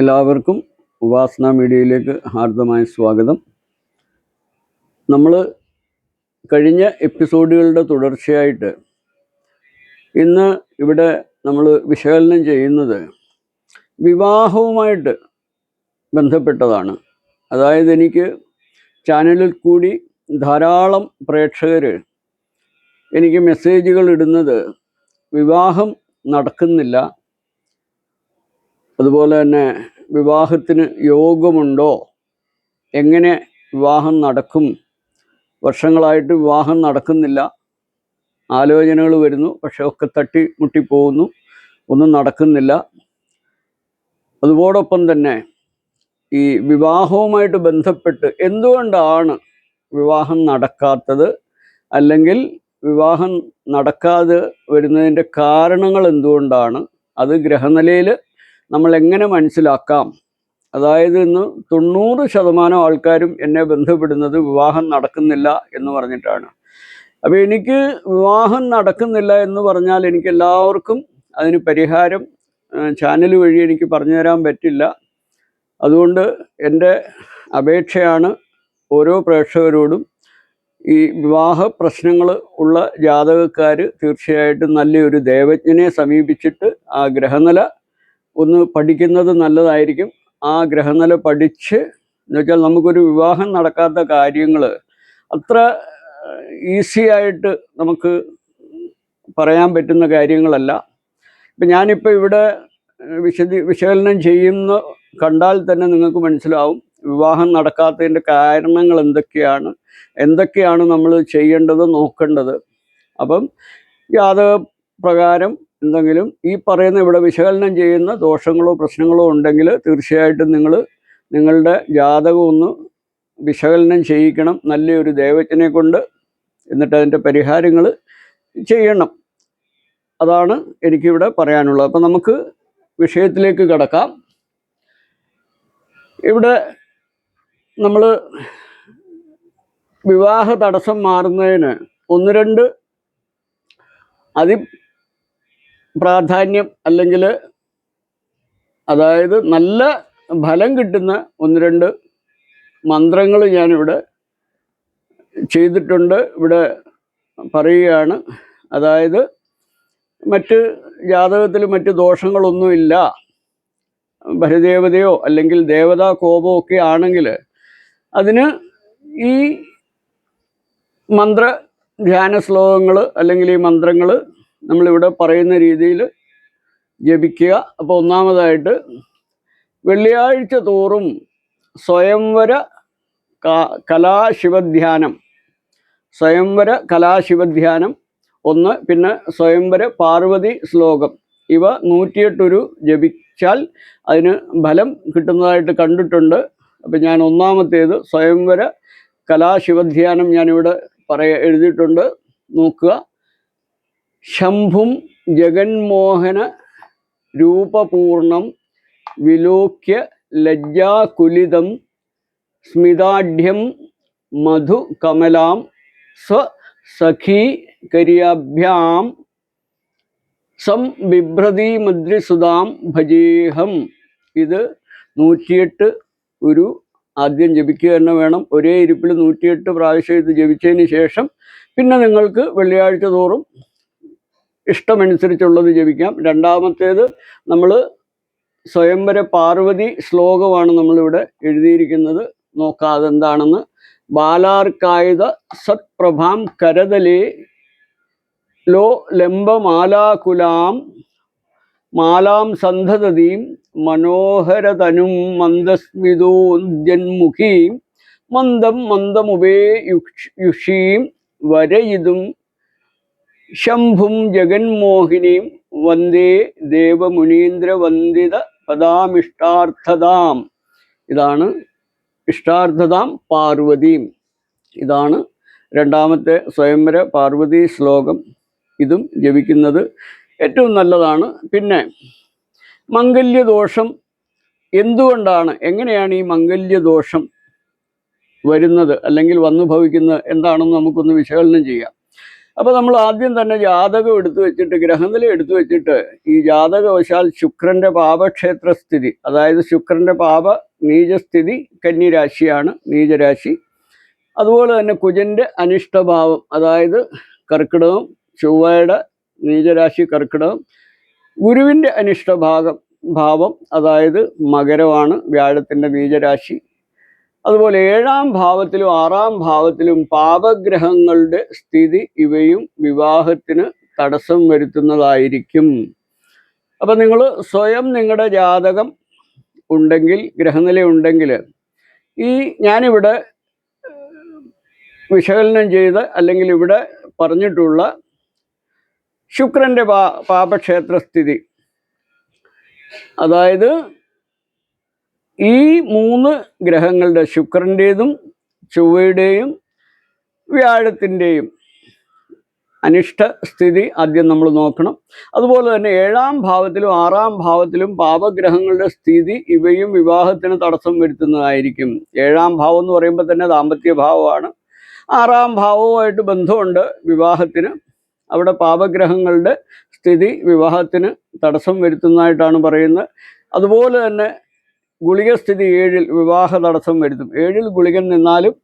എല്ലാവർക്കും ഉപാസന മീഡിയയിലേക്ക് ഹാർദമായ സ്വാഗതം. നമ്മൾ കഴിഞ്ഞ എപ്പിസോഡുകളുടെ തുടർച്ചയായിട്ട് ഇന്ന് ഇവിടെ നമ്മൾ വിശകലനം ചെയ്യുന്നത് വിവാഹവുമായിട്ട് ബന്ധപ്പെട്ടതാണ്. അതായത് എനിക്ക് ചാനലിൽ കൂടി ധാരാളം പ്രേക്ഷകർ എനിക്ക് മെസ്സേജുകൾ ഇടുന്നത് വിവാഹം നടക്കുന്നില്ല അതുപോലെ തന്നെ വിവാഹത്തിന് യോഗമുണ്ടോ? എങ്ങനെ വിവാഹം നടക്കും? വർഷങ്ങളായിട്ട് വിവാഹം നടക്കുന്നില്ല. ആലോചനകൾ വരുന്നു. പക്ഷെ ഒക്കെ തട്ടി മുട്ടിപ്പോകുന്നു ഒന്നും നടക്കുന്നില്ല. അതുപോടൊപ്പം തന്നെ ഈ വിവാഹവുമായിട്ട് ബന്ധപ്പെട്ട് എന്തുകൊണ്ടാണ് വിവാഹം നടക്കാത്തത്? അല്ലെങ്കിൽ വിവാഹം നടക്കാതെ വരുന്നതിന്റെ കാരണങ്ങൾ എന്തുകൊണ്ടാണ്? അത് ഗ്രഹനിലയിൽ നമ്മൾ എങ്ങനെ മനസ്സിലാക്കാം? അതായത് ഇന്ന് തൊണ്ണൂറ് ശതമാനം ആൾക്കാരും എന്നെ ബന്ധപ്പെടുന്നത് വിവാഹം നടക്കുന്നില്ല എന്ന് പറഞ്ഞിട്ടാണ്. അപ്പോൾ എനിക്ക് വിവാഹം നടക്കുന്നില്ല എന്ന് പറഞ്ഞാൽ എനിക്ക് എല്ലാവർക്കും അതിന് പരിഹാരം ചാനൽ വഴി എനിക്ക് പറഞ്ഞു തരാൻ പറ്റില്ല. അതുകൊണ്ട് എന്റെ അപേക്ഷയാണ് ഓരോ പ്രേക്ഷകരോടും ഈ വിവാഹ പ്രശ്നങ്ങൾ ഉള്ള ജാതകക്കാർ തീർച്ചയായിട്ടും നല്ലൊരു ദേവജ്ഞനെ സമീപിച്ചിട്ട് ആ ഗ്രഹനില ഒന്ന് പഠിക്കുന്നത് നല്ലതായിരിക്കും. ആ ഗ്രഹനില പഠിച്ച് എന്നുവെച്ചാൽ നമുക്കൊരു വിവാഹം നടക്കാത്ത കാര്യങ്ങൾ അത്ര ഈസി ആയിട്ട് നമുക്ക് പറയാൻ പറ്റുന്ന കാര്യങ്ങളല്ല. ഇപ്പം ഞാനിപ്പോൾ ഇവിടെ വിശദീ വിശകലനം ചെയ്യുന്ന കണ്ടാൽ തന്നെ നിങ്ങൾക്ക് മനസ്സിലാവും വിവാഹം നടക്കാത്തതിന്റെ കാരണങ്ങൾ എന്തൊക്കെയാണ് എന്തൊക്കെയാണ് നമ്മൾ ചെയ്യേണ്ടത് നോക്കേണ്ടത്. അപ്പം ജാതക പ്രകാരം എന്തെങ്കിലും ഈ പറയുന്ന ഇവിടെ വിശകലനം ചെയ്യുന്ന ദോഷങ്ങളോ പ്രശ്നങ്ങളോ ഉണ്ടെങ്കിൽ തീർച്ചയായിട്ടും നിങ്ങൾ നിങ്ങളുടെ ജാതകം ഒന്ന് വിശകലനം ചെയ്യിക്കണം. നല്ലൊരു ദേവജ്ഞനെ കൊണ്ട് എന്നിട്ട് അതിന്റെ പരിഹാരങ്ങൾ ചെയ്യണം. അതാണ് എനിക്കിവിടെ പറയാനുള്ളത്. അപ്പം നമുക്ക് വിഷയത്തിലേക്ക് കടക്കാം. ഇവിടെ നമ്മൾ വിവാഹ തടസ്സം മാറുന്നതിന് ഒന്ന് രണ്ട് അതി പ്രാധാന്യം അല്ലെങ്കിൽ അതായത് നല്ല ഫലം കിട്ടുന്ന ഒന്ന് രണ്ട് മന്ത്രങ്ങൾ ഞാനിവിടെ ചെയ്തിട്ടുണ്ട്. ഇവിടെ പറയുകയാണ്. അതായത് മറ്റ് ജാതകത്തിൽ മറ്റ് ദോഷങ്ങളൊന്നുമില്ല ഭരദേവതയോ അല്ലെങ്കിൽ ദേവതാ കോപമോ ഒക്കെ ആണെങ്കിൽ അതിന് ഈ മന്ത്ര ധ്യാന ശ്ലോകങ്ങൾ അല്ലെങ്കിൽ ഈ മന്ത്രങ്ങൾ നമ്മളിവിടെ പറയുന്ന രീതിയിൽ ജപിക്കുക. അപ്പോൾ ഒന്നാമതായിട്ട് വെള്ളിയാഴ്ച തോറും സ്വയംവര കലാശിവധ്യാനം. സ്വയംവര കലാശിവധ്യാനം ഒന്ന് പിന്നെ സ്വയംവര പാർവതി ശ്ലോകം. ഇവ നൂറ്റിയെട്ടൊരു ജപിച്ചാൽ അതിന് ഫലം കിട്ടുന്നതായിട്ട് കണ്ടിട്ടുണ്ട്. അപ്പം ഞാൻ ഒന്നാമത്തേത് സ്വയംവര കലാശിവധ്യാനം ഞാനിവിടെ പറയ എഴുതിയിട്ടുണ്ട്. നോക്കുക. ശംഭും ജഗന്മോഹന രൂപപൂർണം വിലോക്യ ലജ്ജാകുലിതം സ്മിതാഢ്യം മധു കമലാം സ്വസഖീകരിയാഭ്യാം സം ബിഭ്രതീമദ്രിസുതാം ഭജേഹം. ഇത് നൂറ്റിയെട്ട് ഒരു ആദ്യം ജപിക്കുക തന്നെ വേണം. ഒരേ ഇരിപ്പിൽ നൂറ്റിയെട്ട് പ്രാവശ്യം ഇത് ജപിച്ചതിന് ശേഷം പിന്നെ നിങ്ങൾക്ക് വെള്ളിയാഴ്ച തോറും ഇഷ്ടമനുസരിച്ചുള്ളത് ജപിക്കാം. രണ്ടാമത്തേത് നമ്മൾ സ്വയംവര പാർവതി ശ്ലോകമാണ് നമ്മളിവിടെ എഴുതിയിരിക്കുന്നത്. നോക്കാതെ എന്താണെന്ന്. ബാലാർക്കായുധ സത്പ്രഭാം കരതലേ ലോ ലംബമാലാകുലാം മാലാം സന്ധതീം മനോഹരതനും മന്ദസ്മിതോദ്യന്മുഖീം മന്ദം മന്ദമുപേ യുഷീം വരയിതും ശംഭും ജഗന്മോഹിനിയും വന്ദേ ദേവമുനീന്ദ്രവന്ദിത പദാമിഷ്ടാർത്ഥതാം. ഇതാണ് ഇഷ്ടാർത്ഥതാം പാർവതീം. ഇതാണ് രണ്ടാമത്തെ സ്വയംവര പാർവതി ശ്ലോകം. ഇതും ജപിക്കുന്നത് ഏറ്റവും നല്ലതാണ്. പിന്നെ മംഗല്യദോഷം എന്തുകൊണ്ടാണ്? എങ്ങനെയാണ് ഈ മംഗല്യദോഷം വരുന്നത്? അല്ലെങ്കിൽ വന്നു ഭവിക്കുന്നത് എന്താണെന്ന് നമുക്കൊന്ന് വിശകലനം ചെയ്യാം. അപ്പൊ നമ്മൾ ആദ്യം തന്നെ ജാതകം എടുത്തു വെച്ചിട്ട് ഗ്രഹനില എടുത്തു വെച്ചിട്ട് ഈ ജാതകവശാൽ ശുക്രന്റെ പാപക്ഷേത്ര സ്ഥിതി അതായത് ശുക്രന്റെ പാപ നീചസ്ഥിതി കന്നിരാശിയാണ് നീചരാശി. അതുപോലെ തന്നെ കുജന്റെ അനിഷ്ടഭാവം അതായത് കർക്കിടകം ചൊവ്വയുടെ നീചരാശി കർക്കിടകം. ഗുരുവിന്റെ അനിഷ്ടഭാഗം ഭാവം അതായത് മകരമാണ് വ്യാഴത്തിന്റെ നീചരാശി. അതുപോലെ ഏഴാം ഭാവത്തിലും ആറാം ഭാവത്തിലും പാപഗ്രഹങ്ങളുടെ സ്ഥിതി ഇവയും വിവാഹത്തിന് തടസ്സം വരുത്തുന്നതായിരിക്കും. അപ്പം നിങ്ങൾ സ്വയം നിങ്ങളുടെ ജാതകം ഉണ്ടെങ്കിൽ ഗ്രഹനില ഉണ്ടെങ്കിൽ ഈ ഞാനിവിടെ വിശകലനം ചെയ്ത് അല്ലെങ്കിൽ ഇവിടെ പറഞ്ഞിട്ടുള്ള ശുക്രന്റെ പാ പാപക്ഷേത്ര സ്ഥിതി. അതായത് ഈ മൂന്ന് ഗ്രഹങ്ങളുടെ ശുക്രന്റെതും ചൊവ്വയുടെയും വ്യാഴത്തിന്റെയും അനിഷ്ട സ്ഥിതി ആദ്യം നമ്മൾ നോക്കണം. അതുപോലെ തന്നെ ഏഴാം ഭാവത്തിലും ആറാം ഭാവത്തിലും പാപഗ്രഹങ്ങളുടെ സ്ഥിതി ഇവയും വിവാഹത്തിന് തടസ്സം വരുത്തുന്നതായിരിക്കും. ഏഴാം ഭാവം എന്ന് പറയുമ്പോൾ തന്നെ ദാമ്പത്യ ഭാവമാണ്. ആറാം ഭാവവുമായിട്ട് ബന്ധമുണ്ട് വിവാഹത്തിന്. അവിടെ പാപഗ്രഹങ്ങളുടെ സ്ഥിതി വിവാഹത്തിന് തടസ്സം വരുത്തുന്നതായിട്ടാണ് പറയുന്നത്. അതുപോലെ തന്നെ ഗുളിക സ്ഥിതി ഏഴിൽ വിവാഹ തടസ്സം വരുത്തും. ഏഴിൽ ഗുളികൻ നിന്നാലും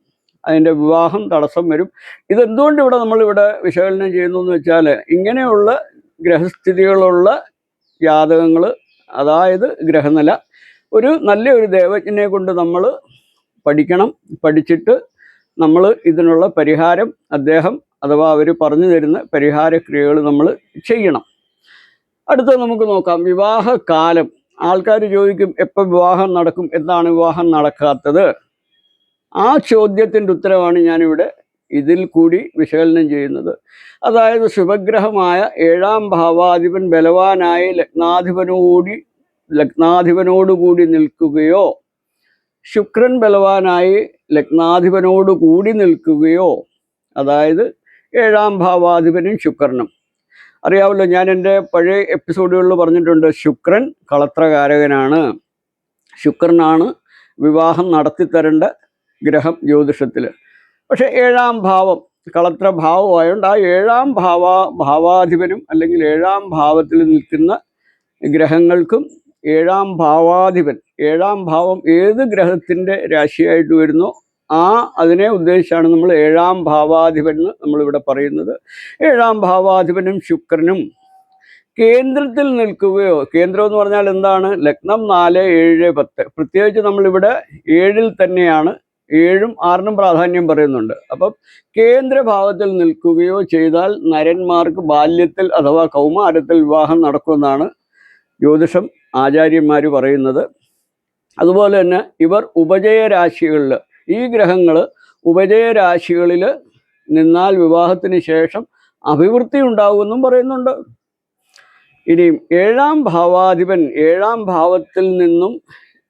അതിന്റെ വിവാഹം തടസ്സം വരും. ഇതെന്തുകൊണ്ട് ഇവിടെ നമ്മളിവിടെ വിശകലനം ചെയ്യുന്നു എന്ന് വെച്ചാൽ ഇങ്ങനെയുള്ള ഗ്രഹസ്ഥിതികളുള്ള ജാതകങ്ങൾ അതായത് ഗ്രഹനില ഒരു നല്ലൊരു ദേവജ്ഞനെ കൊണ്ട് നമ്മൾ പഠിക്കണം പഠിച്ചിട്ട് നമ്മൾ ഇതിനുള്ള പരിഹാരം അദ്ദേഹം അഥവാ അവർ പറഞ്ഞു തരുന്ന പരിഹാര ക്രിയകൾ നമ്മൾ ചെയ്യണം. അടുത്ത നമുക്ക് നോക്കാം. വിവാഹ കാലം ആൾക്കാർ ചോദിക്കും എപ്പോൾ വിവാഹം നടക്കും? എന്താണ് വിവാഹം നടക്കാത്തത്? ആ ചോദ്യത്തിന്റെ ഉത്തരവാണ് ഞാനിവിടെ ഇതിൽ കൂടി വിശകലനം ചെയ്യുന്നത്. അതായത് ശുഭഗ്രഹമായ ഏഴാം ഭാവാധിപൻ ബലവാനായി ലഗ്നാധിപനോടി ലഗ്നാധിപനോടുകൂടി നിൽക്കുകയോ ശുക്രൻ ബലവാനായി ലഗ്നാധിപനോടുകൂടി നിൽക്കുകയോ അതായത് ഏഴാം ഭാവാധിപനും ശുക്രനും. അറിയാമല്ലോ ഞാൻ എന്റെ പഴയ എപ്പിസോഡുകളിൽ പറഞ്ഞിട്ടുണ്ട് ശുക്രൻ കളത്രകാരകനാണ്. ശുക്രനാണ് വിവാഹം നടത്തിത്തരേണ്ട ഗ്രഹം ജ്യോതിഷത്തിൽ. പക്ഷെ ഏഴാം ഭാവം കളത്ര ഭാവമായതുകൊണ്ട് ആ ഏഴാം ഭാവ ഭാവാധിപനും അല്ലെങ്കിൽ ഏഴാം ഭാവത്തിൽ നിൽക്കുന്ന ഗ്രഹങ്ങൾക്കും ഏഴാം ഭാവാധിപൻ ഏഴാം ഭാവം ഏത് ഗ്രഹത്തിന്റെ രാശിയായിട്ട് വരുന്നോ ആ അതിനെ ഉദ്ദേശിച്ചാണ് നമ്മൾ ഏഴാം ഭാവാധിപൻ നമ്മളിവിടെ പറയുന്നത്. ഏഴാം ഭാവാധിപനും ശുക്രനും കേന്ദ്രത്തിൽ നിൽക്കുകയോ കേന്ദ്രം എന്ന് പറഞ്ഞാൽ എന്താണ്? ലഗ്നം നാല് ഏഴ് പത്ത്. പ്രത്യേകിച്ച് നമ്മളിവിടെ ഏഴിൽ തന്നെയാണ് ഏഴും ആറിനും പ്രാധാന്യം പറയുന്നുണ്ട്. അപ്പം കേന്ദ്രഭാവത്തിൽ നിൽക്കുകയോ ചെയ്താൽ നരന്മാർക്ക് ബാല്യത്തിൽ അഥവാ കൗമാരത്തിൽ വിവാഹം നടക്കുമെന്നാണ് ജ്യോതിഷം ആചാര്യന്മാർ പറയുന്നത്. അതുപോലെ തന്നെ ഇവർ ഉപജയ രാശികളിൽ ഈ ഗ്രഹങ്ങൾ ഉപജയരാശികളിൽ നിന്നാൽ വിവാഹത്തിന് ശേഷം അഭിവൃദ്ധി ഉണ്ടാകുമെന്നും പറയുന്നുണ്ട്. ഇനിയും ഏഴാം ഭാവാധിപൻ ഏഴാം ഭാവത്തിൽ നിന്നും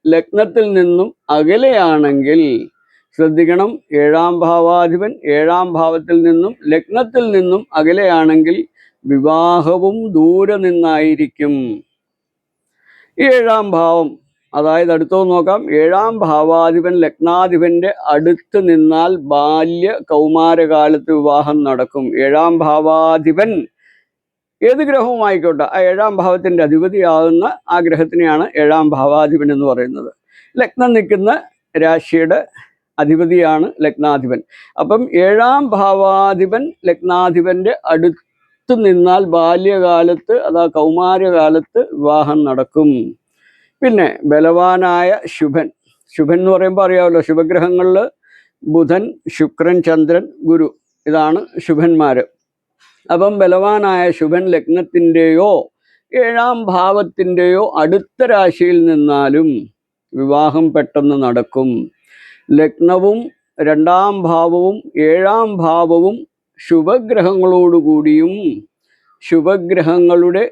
ലഗ്നത്തിൽ നിന്നും അകലെയാണെങ്കിൽ ശ്രദ്ധിക്കണം ഏഴാം ഭാവാധിപൻ ഏഴാം ഭാവത്തിൽ നിന്നും ലഗ്നത്തിൽ നിന്നും അകലെയാണെങ്കിൽ വിവാഹവും ദൂരെ നിന്നായിരിക്കും. ഏഴാം ഭാവം അതായത് അടുത്തോ നോക്കാം. ഏഴാം ഭാവാധിപൻ ലഗ്നാധിപന്റെ അടുത്ത് നിന്നാൽ ബാല്യ കൗമാരകാലത്ത് വിവാഹം നടക്കും. ഏഴാം ഭാവാധിപൻ ഏത് ഗ്രഹവും ആയിക്കോട്ടെ ആ ഏഴാം ഭാവത്തിന്റെ അധിപതിയാകുന്ന ആ ഗ്രഹത്തിനെയാണ് ഏഴാം ഭാവാധിപൻ എന്ന് പറയുന്നത്. ലഗ്നം നിൽക്കുന്ന രാശിയുടെ അധിപതിയാണ് ലഗ്നാധിപൻ. അപ്പം ഏഴാം ഭാവാധിപൻ ലഗ്നാധിപന്റെ അടുത്ത് നിന്നാൽ ബാല്യകാലത്ത് അതാ കൗമാരകാലത്ത് വിവാഹം നടക്കും. പിന്നെ ബലവാനായ ശുഭൻ. ശുഭൻ എന്ന് പറയുമ്പോൾ അറിയാമല്ലോ ശുഭഗ്രഹങ്ങളിൽ ബുധൻ ശുക്രൻ ചന്ദ്രൻ ഗുരു ഇതാണ് ശുഭന്മാർ അപ്പം ബലവാനായ ശുഭൻ ലഗ്നത്തിന്റെയോ ഏഴാം ഭാവത്തിന്റെയോ അടുത്ത രാശിയിൽ നിന്നാലും വിവാഹം പെട്ടെന്ന് നടക്കും. ലഗ്നവും രണ്ടാം ഭാവവും ഏഴാം ഭാവവും ശുഭഗ്രഹങ്ങളോടുകൂടിയും ശുഭഗ്രഹങ്ങളുടെ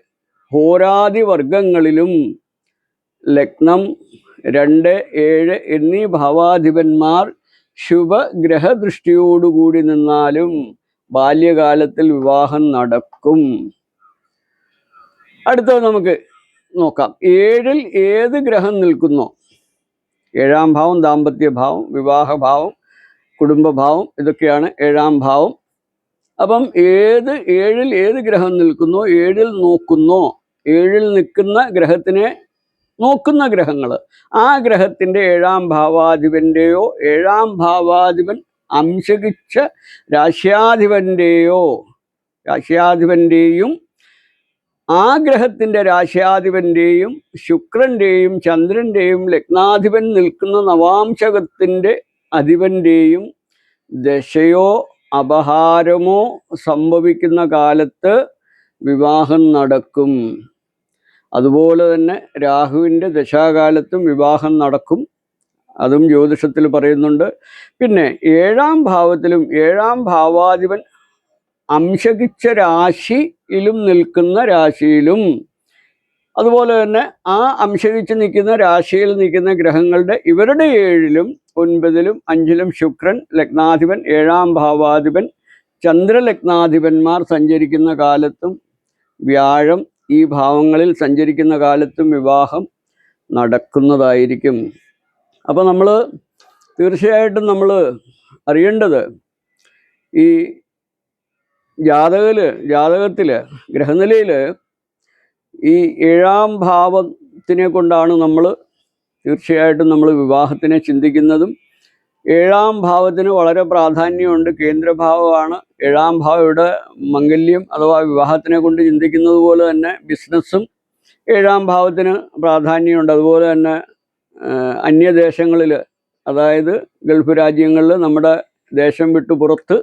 ഹോരാദി വർഗങ്ങളിലും ലഗ്നം രണ്ട് ഏഴ് എന്നീ ഭാവാധിപന്മാർ ശുഭഗ്രഹദൃഷ്ടിയോടുകൂടി നിന്നാലും ബാല്യകാലത്തിൽ വിവാഹം നടക്കും. അടുത്തത് നമുക്ക് നോക്കാം. ഏഴിൽ ഏത് ഗ്രഹം നിൽക്കുന്നോ? ഏഴാം ഭാവം ദാമ്പത്യ ഭാവം വിവാഹഭാവം കുടുംബഭാവം ഇതൊക്കെയാണ് ഏഴാം ഭാവം. അപ്പം ഏത് ഏഴിൽ ഏത് ഗ്രഹം നിൽക്കുന്നോ? ഏഴിൽ നോക്കുന്നോ. ഏഴിൽ നിൽക്കുന്ന ഗ്രഹത്തിനെ നോക്കുന്ന ഗ്രഹങ്ങൾ. ആ ഗ്രഹത്തിന്റെ ഏഴാം ഭാവാധിപന്റെയോ ഏഴാം ഭാവാധിപൻ അംശകിച്ച രാശ്യാധിപന്റെയോ രാശ്യാധിപന്റെയും ആ ഗ്രഹത്തിന്റെ രാശ്യാധിപന്റെയും ശുക്രന്റെയും ചന്ദ്രന്റെയും ലഗ്നാധിപൻ നിൽക്കുന്ന നവാംശകത്തിന്റെ അധിപന്റെയും ദശയോ അപഹാരമോ സംഭവിക്കുന്ന കാലത്ത് വിവാഹം നടക്കും. അതുപോലെ തന്നെ രാഹുവിന്റെ ദശാകാലത്തും വിവാഹം നടക്കും. അതും ജ്യോതിഷത്തിൽ പറയുന്നുണ്ട്. പിന്നെ ഏഴാം ഭാവത്തിലും ഏഴാം ഭാവാധിപൻ അംശകിച്ച രാശിയിലും നിൽക്കുന്ന രാശിയിലും. അതുപോലെ തന്നെ ആ അംശകിച്ച് നിൽക്കുന്ന രാശിയിൽ നിൽക്കുന്ന ഗ്രഹങ്ങളുടെ ഇവരുടെ ഏഴിലും ഒൻപതിലും അഞ്ചിലും ശുക്രൻ ലഗ്നാധിപൻ ഏഴാം ഭാവാധിപൻ ചന്ദ്രലഗ്നാധിപന്മാർ സഞ്ചരിക്കുന്ന കാലത്തും വ്യാഴം ഈ ഭാവങ്ങളിൽ സഞ്ചരിക്കുന്ന കാലത്തും വിവാഹം നടക്കുന്നതായിരിക്കും. അപ്പോൾ നമ്മൾ തീർച്ചയായിട്ടും നമ്മൾ അറിയേണ്ടത് ഈ ജാതകൽ ജാതകത്തിൽ ഗ്രഹനിലയിൽ ഈ ഏഴാം ഭാവത്തിനെ കൊണ്ടാണ് നമ്മൾ തീർച്ചയായിട്ടും നമ്മൾ വിവാഹത്തിനെ ചിന്തിക്കുന്നതും. ഏഴാം ഭാവത്തിന് വളരെ പ്രാധാന്യമുണ്ട്. കേന്ദ്രഭാവമാണ് ഏഴാം ഭാവയുടെ മംഗല്യം അഥവാ വിവാഹത്തിനെ കൊണ്ട് ചിന്തിക്കുന്നത് പോലെ തന്നെ ബിസിനസ്സും ഏഴാം ഭാവത്തിന് പ്രാധാന്യമുണ്ട്. അതുപോലെ തന്നെ അന്യദേശങ്ങളിൽ അതായത് ഗൾഫ് രാജ്യങ്ങളിൽ നമ്മുടെ ദേശം വിട്ട് പുറത്ത്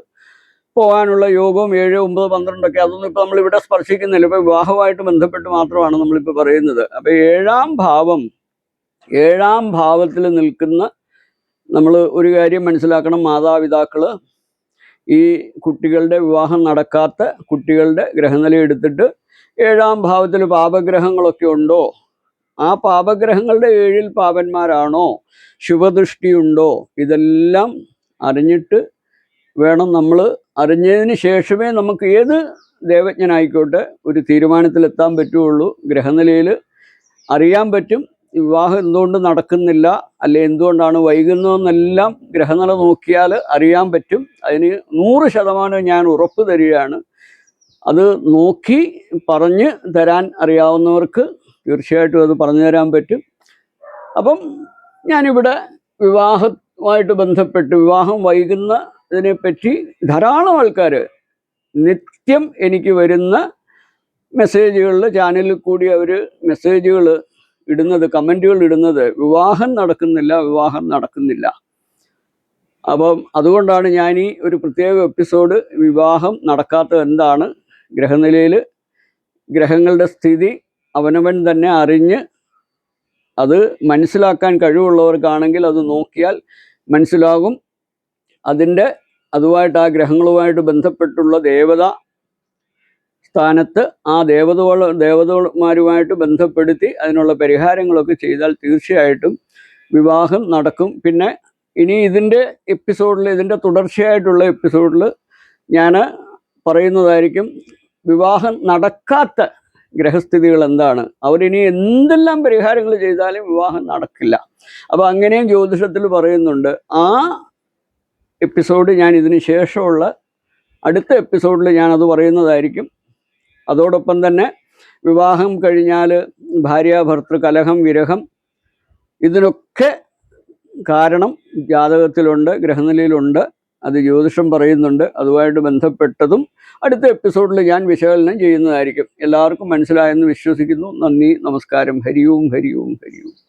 പോകാനുള്ള യോഗവും ഏഴ് ഒമ്പത് പന്ത്രണ്ടൊക്കെ അതൊന്നും ഇപ്പോൾ നമ്മളിവിടെ സ്പർശിക്കുന്നില്ല. ഇപ്പോൾ വിവാഹമായിട്ട് ബന്ധപ്പെട്ട് മാത്രമാണ് നമ്മളിപ്പോൾ പറയുന്നത്. അപ്പോൾ ഏഴാം ഭാവം ഏഴാം ഭാവത്തിൽ നിൽക്കുന്ന നമ്മൾ ഒരു കാര്യം മനസ്സിലാക്കണം. മാതാപിതാക്കൾ ഈ കുട്ടികളുടെ വിവാഹം നടക്കാത്ത കുട്ടികളുടെ ഗ്രഹനില എടുത്തിട്ട് ഏഴാം ഭാവത്തിൽ പാപഗ്രഹങ്ങളൊക്കെ ഉണ്ടോ? ആ പാപഗ്രഹങ്ങളുടെ ഏഴിൽ പാപന്മാരാണോ? ശുഭദൃഷ്ടിയുണ്ടോ? ഇതെല്ലാം അറിഞ്ഞിട്ട് വേണം നമ്മൾ അറിഞ്ഞതിന് ശേഷമേ നമുക്ക് ഏത് ദേവജ്ഞനായിക്കോട്ടെ ഒരു തീരുമാനത്തിലെത്താൻ പറ്റുള്ളൂ ഗ്രഹനിലയിൽ അറിയാൻ പറ്റും. വിവാഹം എന്തുകൊണ്ട് നടക്കുന്നില്ല? അല്ലെ എന്തുകൊണ്ടാണ് വൈകുന്നതെന്നെല്ലാം ഗ്രഹനില നോക്കിയാൽ അറിയാൻ പറ്റും. അതിന് നൂറ് ശതമാനം ഞാൻ ഉറപ്പ് തരികയാണ്. അത് നോക്കി പറഞ്ഞ് തരാൻ അറിയാവുന്നവർക്ക് തീർച്ചയായിട്ടും അത് പറഞ്ഞു തരാൻ പറ്റും. അപ്പം ഞാനിവിടെ വിവാഹമായിട്ട് ബന്ധപ്പെട്ട് വിവാഹം വൈകുന്ന ഇതിനെപ്പറ്റി ധാരാളം ആൾക്കാർ നിത്യം എനിക്ക് വരുന്ന മെസ്സേജുകളിൽ ചാനലിൽ കൂടി അവർ മെസ്സേജുകൾ ഇടുന്നത് കമന്റുകൾ ഇടുന്നത് വിവാഹം നടക്കുന്നില്ല വിവാഹം നടക്കുന്നില്ല. അപ്പം അതുകൊണ്ടാണ് ഞാൻ ഈ ഒരു പ്രത്യേക എപ്പിസോഡ് വിവാഹം നടക്കാത്തത് എന്താണ് ഗ്രഹനിലയിൽ ഗ്രഹങ്ങളുടെ സ്ഥിതി അവനവൻ തന്നെ അറിഞ്ഞ് അത് മനസ്സിലാക്കാൻ കഴിവുള്ളവർക്കാണെങ്കിൽ അത് നോക്കിയാൽ മനസ്സിലാകും. അതിന്റെ അതുമായിട്ട് ആ ഗ്രഹങ്ങളുമായിട്ട് ബന്ധപ്പെട്ടുള്ള ദേവത സ്ഥാനത്ത് ആ ദേവതകൾ ദേവതമാരുമായിട്ട് ബന്ധപ്പെടുത്തി അതിനുള്ള പരിഹാരങ്ങളൊക്കെ ചെയ്താൽ തീർച്ചയായിട്ടും വിവാഹം നടക്കും. പിന്നെ ഇനി ഇതിന്റെ എപ്പിസോഡിൽ ഇതിന്റെ തുടർച്ചയായിട്ടുള്ള എപ്പിസോഡിൽ ഞാൻ പറയുന്നതായിരിക്കും വിവാഹം നടക്കാത്ത ഗ്രഹസ്ഥിതികൾ എന്താണ്? അവരിനി എന്തെല്ലാം പരിഹാരങ്ങൾ ചെയ്താലും വിവാഹം നടക്കില്ല. അപ്പോൾ അങ്ങനെയും ജ്യോതിഷത്തിൽ പറയുന്നുണ്ട്. ആ എപ്പിസോഡ് ഞാൻ ഇതിന് ശേഷമുള്ള അടുത്ത എപ്പിസോഡിൽ ഞാനത് പറയുന്നതായിരിക്കും. അതോടൊപ്പം തന്നെ വിവാഹം കഴിഞ്ഞാൽ ഭാര്യ ഭർത്തൃ കലഹം വിരഹം ഇതിനൊക്കെ കാരണം ജാതകത്തിലുണ്ട് ഗ്രഹനിലയിലുണ്ട് അത് ജ്യോതിഷം പറയുന്നുണ്ട് അതുമായിട്ട് ബന്ധപ്പെട്ടതും അടുത്ത എപ്പിസോഡിൽ ഞാൻ വിശകലനം ചെയ്യുന്നതായിരിക്കും. എല്ലാവർക്കും മനസ്സിലായെന്ന് വിശ്വസിക്കുന്നു. നന്ദി നമസ്കാരം. ഹരിയും ഹരിയും ഹരിയും.